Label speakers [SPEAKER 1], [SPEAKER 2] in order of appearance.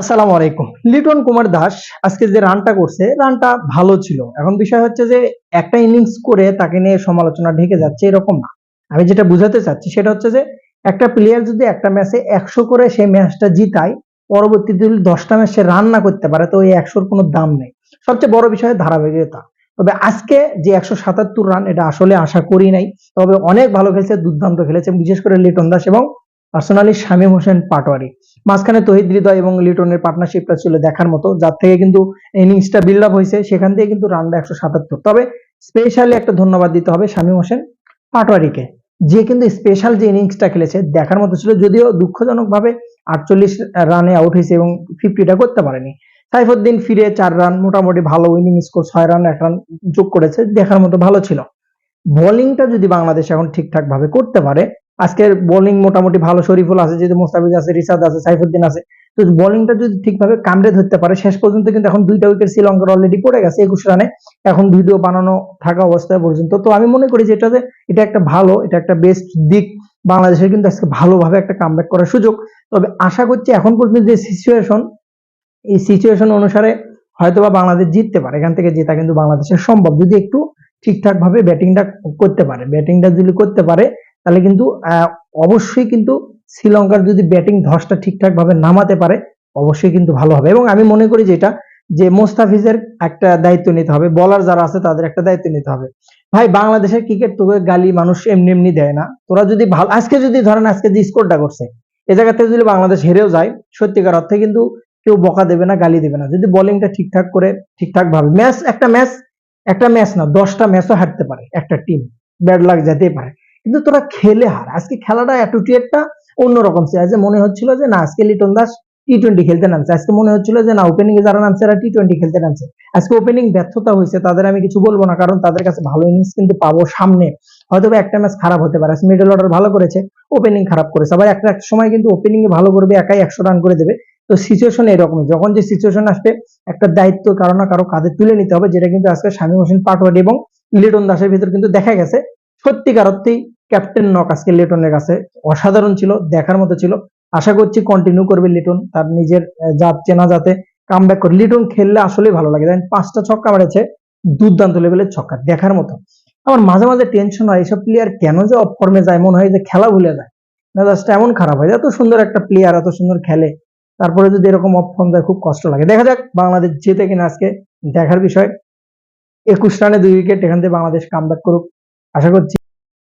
[SPEAKER 1] আসসালামু আলাইকুম। লিটন কুমার দাস আজকে যে রানটা করছে, রানটা ভালো ছিল। এখন বিষয় হচ্ছে যে একটা ইনিংস করে তাকে নিয়ে সমালোচনা ঢেকে যাচ্ছে এরকম না। আমি যেটা বুঝাতে চাচ্ছি সেটা হচ্ছে যে একটা প্লেয়ার যদি একটা ম্যাচে একশো করে সেই ম্যাচটা জিতায়, পরবর্তীতে যদি দশটা ম্যাচে রান না করতে পারে, তো ওই একশোর কোনো দাম নেই। সবচেয়ে বড় বিষয় ধারাবাহিকতা। তবে আজকে যে একশো সাতাত্তর রান এটা আসলে আশা করি নাই। তবে অনেক ভালো খেলছে, দুর্দান্ত খেলেছে, বিশেষ করে লিটন দাস এবং পার্সোনালি শামীম হোসেন পাটোয়ারি। মাঝখানে তহিদ হৃদয় এবং লিটনের পার্টনারশিপটা ছিল দেখার মতো, যার থেকে কিন্তু ইনিংসটা বিল্ড আপ হয়েছে, সেখান থেকে কিন্তু রানটা একশো সাতাত্তর। তবে স্পেশালি একটা ধন্যবাদ দিতে হবে শামীম হোসেন পাটোয়ারিকে, যে কিন্তু স্পেশাল যে ইনিংসটা খেলেছে, দেখার মতো ছিল, যদিও দুঃখজনকভাবে আটচল্লিশ রানে আউট হয়েছে এবং ফিফটিটা করতে পারেনি। সাইফুদ্দিন ফিরে চার রান মোটামুটি ভালো উইনিং স্কোর ছয় রান এক রান যোগ করেছে, দেখার মতো ভালো ছিল। বোলিংটা যদি বাংলাদেশ এখন ঠিকঠাক ভাবে করতে পারে আজকের বোলিং মোটামুটি ভালো, শরীফুল আছে যেহেতু মোস্তাফিজ আছে রিসাদ আছে, সাইফুদ্দিন আছে। তো বোলিংটা যদি ঠিকভাবে কামড়ে ধরতে পারে, শেষ পর্যন্ত কিন্তু এখন দুইটা উইকেট শ্রীলঙ্কার অলরেডি পড়ে গেছে, একুশ রানে এখন ভিডিও বানানো থাকা অবস্থায় পর্যন্ত। তো আমি মনে করি যে এটা যে, এটা একটা ভালো, এটা একটা বেস্ট দিক। বাংলাদেশের কিন্তু আজকে ভালোভাবে একটা কামব্যাক করার সুযোগ। তবে আশা করছি এখন পর্যন্ত যে সিচুয়েশন এই সিচুয়েশন অনুসারে হয়তোবা বাংলাদেশ জিততে পারে। এখান থেকে জেতা কিন্তু বাংলাদেশের সম্ভব। যদি একটু ঠিকঠাক ভাবে ব্যাটিংটা করতে পারে। ব্যাটিংটা যদি করতে পারে তাহলে কিন্তু অবশ্যই কিন্তু শ্রীলঙ্কার যদি ব্যাটিং ধসটা ঠিকঠাক ভাবে নামাতে পারে, অবশ্যই কিন্তু ভালো হবে। এবং আমি মনে করি যেটা যে মোস্তাফিজের একটা দায়িত্ব নিতে হবে বলার যারা আছে তাদের একটা দায়িত্ব নিতে হবে। ভাই, বাংলাদেশের ক্রিকেট তোকে গালি মানুষ এমনি এমনি দেয় না। তোরা যদি ভালো, আজকে যদি ধরেন আজকে যে স্কোরটা করছে, এ জায়গা থেকে যদি বাংলাদেশ হেরেও যায়, সত্যিকার অর্থে কিন্তু কেউ বকা দেবে না, গালি দেবে না। যদি বোলিংটা ঠিকঠাক করে, ঠিকঠাক ভাবে ম্যাচ একটা ম্যাচ একটা ম্যাচ না, দশটা ম্যাচও হারতে পারে একটা টিম ব্যাড লাগ যেতেই পারে। কিন্তু তোরা খেলে হার। আজকে খেলাটা অ্যাটিটিউডটা অন্যরকম ছিল যে মনে হচ্ছিল যে, না, আজকে লিটন দাস টি টোয়েন্টি খেলতে নামছে। আজকে মনে হচ্ছিল যে, না ওপেনিং এ যারা নামছে, এরা টি টোয়েন্টি খেলতে নামছে। আজকে ওপেনিং ব্যর্থতা হয়েছে, তাদের আমি কিছু বলব না, কারণ তাদের কাছে ভালো ইনিংস কিন্তু পাবো সামনে। হয়তো একটা ম্যাচ খারাপ হতে পারে। মিডল অর্ডার ভালো করেছে ওপেনিং খারাপ করেছে। আবার একটা একটা সময় কিন্তু ওপেনিং এ ভালো করবে, একাই একশো রান করে দেবে। তো সিচুয়েশন এরকমই। যখন যে সিচুয়েশন আসবে, একটা দায়িত্ব কারও না কারও কাঁধে তুলে নিতে হবে, যেটা কিন্তু আজকে শামীম হোসেন পাটোয়ারি এবং লিটন দাসের ভিতর কিন্তু দেখা গেছে। সত্যিকার অর্থেই ক্যাপ্টেন নক আজকে লিটনের কাছে অসাধারণ ছিল, দেখার মতো ছিল। আশা করছি কন্টিনিউ করবে লিটন, তার নিজের জাত, চেনা যাতে কাম ব্যাক করে। লিটন খেললে আসলেই ভালো লাগে। দেখেন, পাঁচটা ছক্কা মেরেছে, দুর্দান্ত লেভেলের ছক্কা, দেখার মতো। আমার মাঝে মাঝে টেনশন হয়, এসব প্লেয়ার কেন যে অফ ফর্মে যায়? মনে হয় যে খেলা ভুলে যায়। মেজাজটা এমন খারাপ হয়। এত সুন্দর একটা প্লেয়ার এত সুন্দর খেলে। তারপরে যদি এরকম অফ ফর্ম যায় খুব কষ্ট লাগে। দেখা যাক বাংলাদেশ জেতে কিনা আজকে। দেখার বিষয়, একুশ রানে দুই উইকেট এখান থেকে বাংলাদেশ কাম ব্যাক করুক। আশা করছি